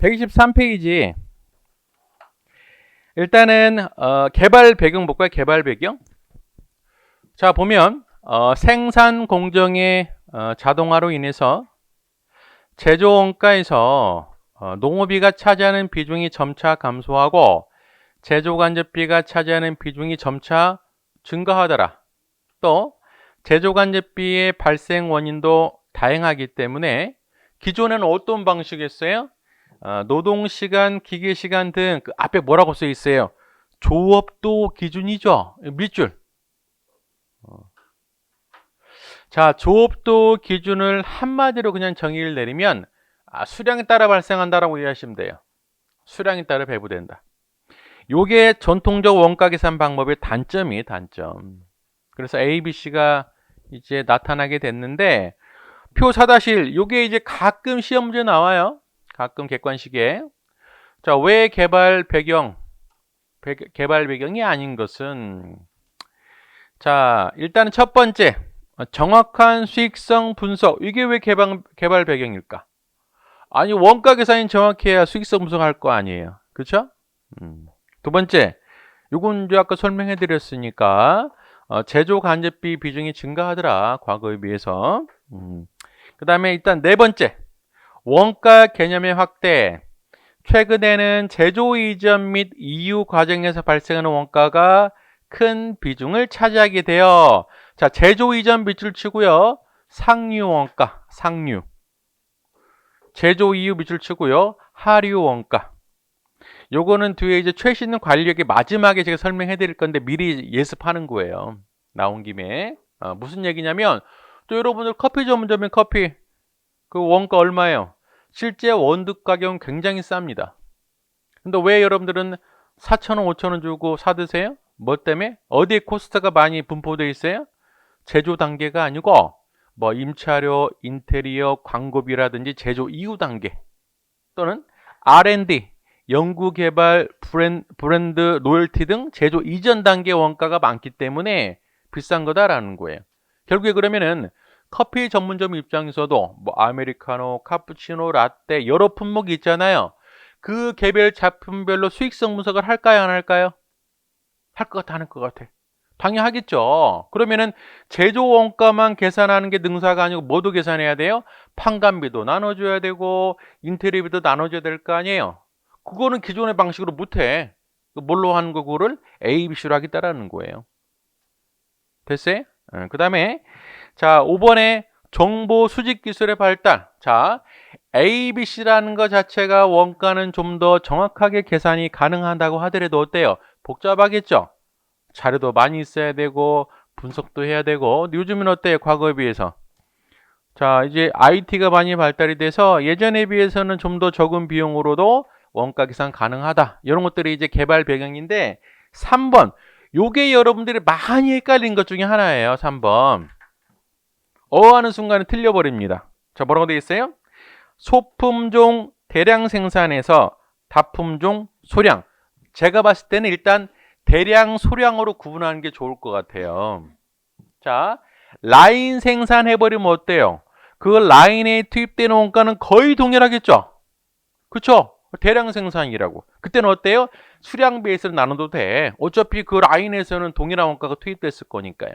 123페이지. 일단은 어, 개발 배경 볼까요? 개발 배경. 자 보면 어, 생산 공정의 어, 자동화로 인해서 제조 원가에서 어, 농업비가 차지하는 비중이 점차 감소하고 제조 간접비가 차지하는 비중이 점차 증가하더라. 또 제조 간접비의 발생 원인도 다양하기 때문에 기존에는 어떤 방식이었어요? 어, 노동 시간, 기계 시간 등 그 앞에 뭐라고 써 있어요? 조업도 기준이죠. 밑줄. 어. 자, 조업도 기준을 한마디로 그냥 정의를 내리면 아, 수량에 따라 발생한다라고 이해하시면 돼요. 수량에 따라 배부된다. 요게 전통적 원가 계산 방법의 단점이 단점. 그래서 A, B, C가 이제 나타나게 됐는데 표 사다실 요게 이제 가끔 시험 문제 나와요. 가끔 객관식에. 자, 왜 개발 배경 배, 개발 배경이 아닌 것은 자, 일단은 첫 번째 정확한 수익성 분석. 이게 왜 개발 개발 배경일까? 아니 원가 계산이 정확해야 수익성 분석할 거 아니에요. 그렇죠? 음. 두 번째, 요건 이제 아까 설명해 드렸으니까 어, 제조 간접비 비중이 증가하더라 과거에 비해서. 음. 그 다음에 일단 네 번째, 원가 개념의 확대. 최근에는 제조 이전 및 이후 과정에서 발생하는 원가가 큰 비중을 차지하게 되어 자 제조 이전 밑줄 치고요. 상류 원가 상류. 제조 이후 밑줄 치고요. 하류 원가. 요거는 뒤에 이제 최신 관리력의 마지막에 제가 설명해 드릴 건데 미리 예습하는 거예요. 나온 김에. 어, 무슨 얘기냐면 또 여러분들 커피 전문점에 커피 그 원가 얼마예요? 실제 원두 가격은 굉장히 쌉니다. 근데 왜 여러분들은 4천원 5천원 주고 사 드세요? 뭐 때문에? 어디에 코스트가 많이 분포되어 있어요? 제조 단계가 아니고 뭐 임차료, 인테리어, 광고비라든지 제조 이후 단계 또는 R&D, 연구개발, 브랜드, 브랜드, 로열티 등 제조 이전 단계 원가가 많기 때문에 비싼 거다라는 거예요. 결국에 그러면은 커피 전문점 입장에서도 뭐 아메리카노, 카푸치노, 라떼 여러 품목이 있잖아요. 그 개별 제품별로 수익성 분석을 할까요, 안 할까요? 할 것 같아, 하는 것 같아. 당연하겠죠. 그러면은 제조 원가만 계산하는 게 능사가 아니고 뭐도 계산해야 돼요? 판관비도 나눠줘야 되고 인테리어비도 나눠줘야 될 거 아니에요. 그거는 기존의 방식으로 못해. 뭘로 하는 거 그거를 A, B, C로 하겠다라는 거예요. 됐어요? 네, 그 다음에 자 5번에 정보 수집 기술의 발달. 자 A, B, C라는 것 자체가 원가는 좀 더 정확하게 계산이 가능하다고 하더라도 어때요? 복잡하겠죠? 자료도 많이 있어야 되고 분석도 해야 되고 요즘은 어때요? 과거에 비해서 자 이제 IT가 많이 발달이 돼서 예전에 비해서는 좀 더 적은 비용으로도 원가 계산 가능하다 이런 것들이 이제 개발 배경인데 3번 요게 여러분들이 많이 헷갈린 것 중에 하나예요 3번 어 하는 순간에 틀려버립니다 자 뭐라고 되어 있어요? 소품종 대량 생산에서 다품종 소량 제가 봤을 때는 일단 대량 소량으로 구분하는 게 좋을 것 같아요. 자, 라인 생산해버리면 어때요? 그 라인에 투입되는 원가는 거의 동일하겠죠? 그쵸? 대량 생산이라고. 그때는 어때요? 수량 베이스를 나눠도 돼. 어차피 그 라인에서는 동일한 원가가 투입됐을 거니까요.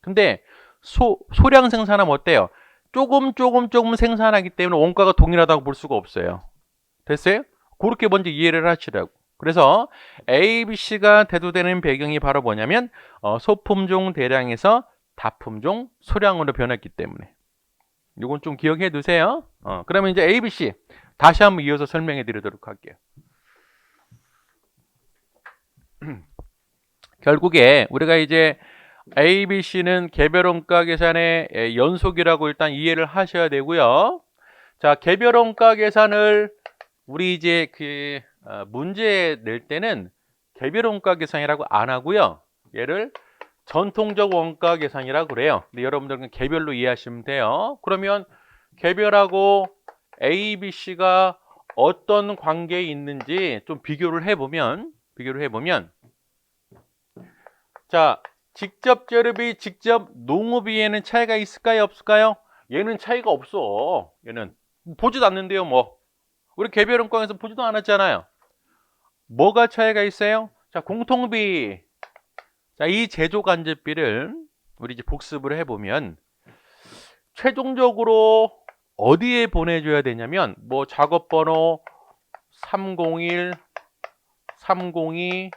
근데 소, 소량 생산하면 어때요? 조금 조금 조금 생산하기 때문에 원가가 동일하다고 볼 수가 없어요. 됐어요? 그렇게 먼저 이해를 하시라고. 그래서 A, B, C가 대두되는 배경이 바로 뭐냐면 어, 소품종 대량에서 다품종 소량으로 변했기 때문에 이건 좀 기억해 두세요. 어, 그러면 이제 A, B, C 다시 한번 이어서 설명해 드리도록 할게요. 결국에 우리가 이제 A, B, C는 개별원가 계산의 연속이라고 일단 이해를 하셔야 되고요. 자, 개별원가 계산을 우리 이제 그 어, 문제 낼 때는 개별 원가 계산이라고 안 하고요. 얘를 전통적 원가 계산이라고 그래요. 근데 여러분들은 개별로 이해하시면 돼요. 그러면 개별하고 A, B, C가 어떤 관계에 있는지 좀 비교를 해보면 비교를 해보면 자 직접 재료비 직접 농업비에는 차이가 있을까요 없을까요? 얘는 차이가 없어 얘는 보지도 않는데요 뭐 우리 개별 원가에서 보지도 않았잖아요. 뭐가 차이가 있어요? 자, 공통비. 자, 이 제조 간접비를 우리 이제 복습을 해보면 최종적으로 어디에 보내줘야 되냐면 뭐 작업 번호 301, 302,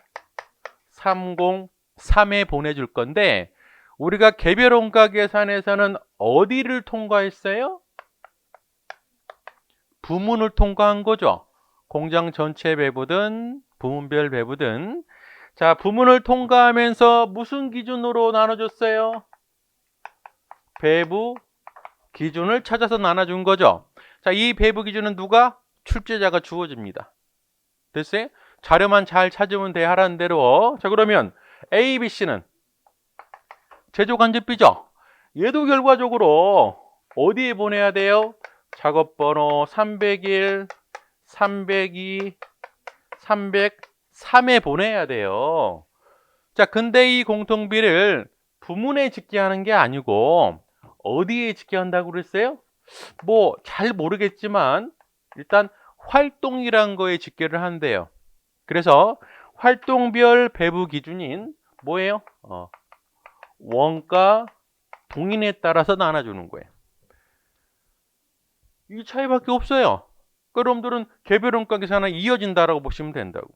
303에 보내줄 건데 우리가 개별 원가 계산에서는 어디를 통과했어요? 부문을 통과한 거죠. 공장 전체 배부든 부문별 배부든 자 부문을 통과하면서 무슨 기준으로 나눠줬어요? 배부 기준을 찾아서 나눠준 거죠. 자, 이 배부 기준은 누가? 출제자가 주어집니다. 됐어요? 자료만 잘 찾으면 돼 하라는 대로. 자, 그러면 A, B, C는 제조 간접비죠. 얘도 결과적으로 어디에 보내야 돼요? 작업 번호 301, 302, 303에 보내야 돼요. 자, 근데 이 공통비를 부문에 짓게 하는 게 아니고 어디에 짓게 한다고 그랬어요? 뭐 잘 모르겠지만 일단 활동이란 거에 집계를 한대요. 그래서 활동별 배부 기준인 뭐예요? 어, 원가 동인에 따라서 나눠주는 거예요. 이 차이밖에 없어요. 여러분들은 개별 원가 계산은 이어진다라고 보시면 된다고.